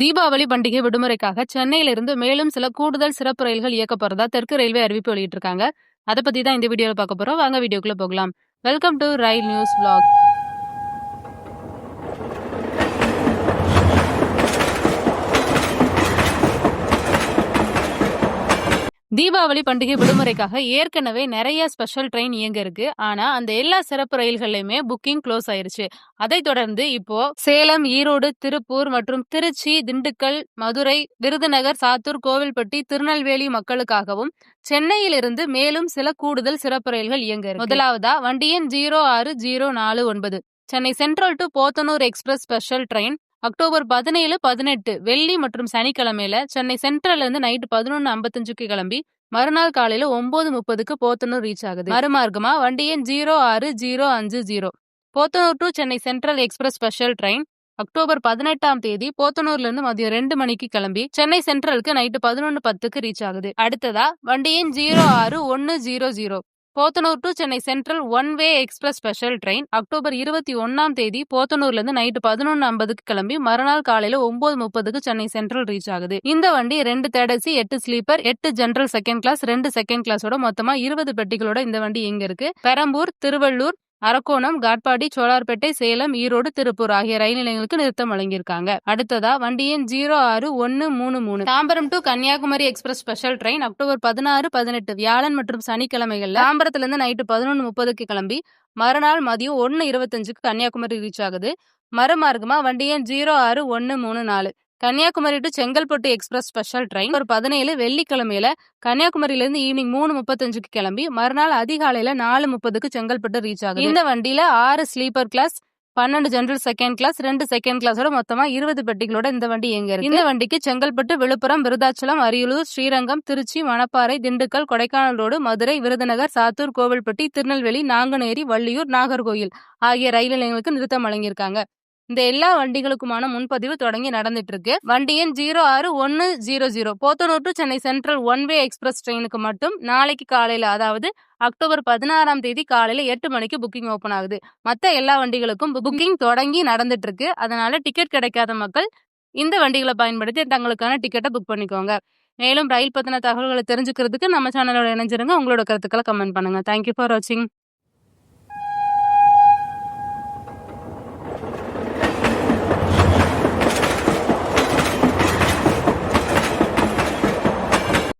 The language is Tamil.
தீபாவளி பண்டிகை விடுமுறைக்காக சென்னையிலிருந்து மேலும் சில கூடுதல் சிறப்பு ரயில்கள் இயக்கப்படுறதா தெற்கு ரயில்வே அறிவிப்பு வெளியிட்டிருக்காங்க. அதை பத்தி தான் இந்த வீடியோவில் பார்க்க போறோம். வாங்க வீடியோக்குள்ள போகலாம். Welcome to rail news blog Deepavali பண்டிகை விடுமுறைக்காக ஏற்கனவே நிறைய ஸ்பெஷல் ட்ரெயின் இயங்க இருக்கு. ஆனா அந்த எல்லா சிறப்பு ரயில்கள்லயுமே புக்கிங் க்ளோஸ் ஆயிருச்சு. அதைத் தொடர்ந்து இப்போ சேலம் ஈரோடு திருப்பூர் மற்றும் திருச்சி திண்டுக்கல் மதுரை விருதுநகர் சாத்தூர் கோவில்பட்டி திருநெல்வேலி மக்களுக்காகவும் சென்னையிலிருந்து மேலும் சில கூடுதல் சிறப்பு ரயில்கள் இயங்க முதலாவதா வண்டி எண் ஜீரோ ஆறு ஜீரோ நாலு ஒன்பது. Chennai central to Podanur express special train October பதினேழு பதினெட்டு வெள்ளி மற்றும் சனிக்கிழமையில சென்னை சென்ட்ரல்ல இருந்து நைட்டு பதினொன்று ஐம்பத்தஞ்சுக்கு கிளம்பி மறுநாள் காலையில ஒன்பது முப்பதுக்கு போத்தனூர் ரீச் ஆகுது. மறுமார்க்கமா? வண்டி எண் ஜீரோ ஆறு ஜீரோ அஞ்சு zero. Podanur to Chennai central express special train October பதினெட்டாம் தேதி போத்தனூர்ல இருந்து மதியம் ரெண்டு மணிக்கு கிளம்பி சென்னை சென்ட்ரலுக்கு நைட்டு பதினொன்று பத்துக்கு ரீச் ஆகுது. அடுத்ததா? வண்டி எண் ஜீரோ ஆறு ஒன்னு zero zero. Podanur to Chennai central one way express special train October இருபத்தி ஒன்னாம் தேதி போத்தனூர்லேருந்து நைட்டு பதினொன்று ஐம்பதுக்கு கிளம்பி மறுநாள் காலையில் ஒன்பது முப்பதுக்கு சென்னை சென்ட்ரல் ரீச் ஆகுது. இந்த வண்டி ரெண்டு தேடசி எட்டு ஸ்லீப்பர் எட்டு ஜென்ரல் செகண்ட் கிளாஸ் ரெண்டு செகண்ட் கிளாஸோட மொத்தமாக இருபது பெட்டிகளோட இந்த வண்டி எங்க இருக்கு. பெரம்பூர் திருவள்ளூர் அரக்கோணம் காட்பாடி சோழார்பேட்டை சேலம் ஈரோடு திருப்பூர் ஆகிய ரயில் நிலையங்களுக்கு நிறுத்தம் வழங்கியிருக்காங்க. அடுத்ததா வண்டி எண் ஜீரோ ஆறு ஒன்னு மூணு மூணு. Tambaram to Kanyakumari express special train October பதினாறு பதினெட்டு வியாழன் மற்றும் சனிக்கிழமைகள் தாம்பரத்திலிருந்து நைட்டு பதினொன்று முப்பதுக்கு கிளம்பி மறுநாள் மதியம் ஒன்னு இருபத்தஞ்சுக்கு கன்னியாகுமரி ரீச் ஆகுது. மறுமார்க்கமா வண்டி எண் ஜீரோ ஆறு ஒன்னு மூணு நாலு. Kanyakumari to Chengalpattu express special train ஒரு பதினேழு வெள்ளிக்கிழமையில கன்னியாகுமரியிலிருந்து ஈவினிங் மூணு முப்பத்தஞ்சுக்கு கிளம்பி மறுநாள் அதிகாலையில நாலு முப்பதுக்கு செங்கல்பட்டு ரீச் ஆகுது. இந்த வண்டியில ஆறு ஸ்லீப்பர் கிளாஸ் பன்னெண்டு ஜென்ரல் செகண்ட் கிளாஸ் ரெண்டு செகண்ட் கிளாஸோட மொத்தமா இருபது பெட்டிகளோட இந்த வண்டி எங்க இருக்கு. இந்த வண்டிக்கு செங்கல்பட்டு விழுப்புரம் விருதாச்சலம் அரியலூர் ஸ்ரீரங்கம் திருச்சி மணப்பாறை திண்டுக்கல் கொடைக்கானல் ரோடு மதுரை விருதுநகர் சாத்தூர் கோவில்பட்டி திருநெல்வேலி நாங்குநேரி வள்ளியூர் நாகர்கோயில் ஆகிய ரயில் நிலையங்களுக்கு நிறுத்தம் வழங்கியிருக்காங்க. இந்த எல்லா வண்டிகளுக்குமான முன்பதிவு தொடங்கி நடந்துட்டு இருக்கு வண்டி எண் ஜீரோ ஆறு ஒன்னு zero zero. Podanur to Chennai central one way express ட்ரெயினுக்கு மட்டும் நாளைக்கு காலையில அதாவது அக்டோபர் பதினாறாம் தேதி காலையில எட்டு மணிக்கு புக்கிங் ஓபன் ஆகுது. மத்த எல்லா வண்டிகளுக்கும் புக்கிங் தொடங்கி நடந்துட்டு இருக்கு அதனால டிக்கெட் கிடைக்காத மக்கள் இந்த வண்டிகளை பயன்படுத்தி தங்களுக்கான டிக்கெட்டை புக் பண்ணிக்கோங்க. மேலும் ரயில் பத்தின தகவல்களை தெரிஞ்சுக்கிறதுக்கு நம்ம சேனலோட இணைஞ்சிருங்க. உங்களோட கருத்துக்களை கமெண்ட் பண்ணுங்க. தேங்க்யூ ஃபார் வாட்சிங்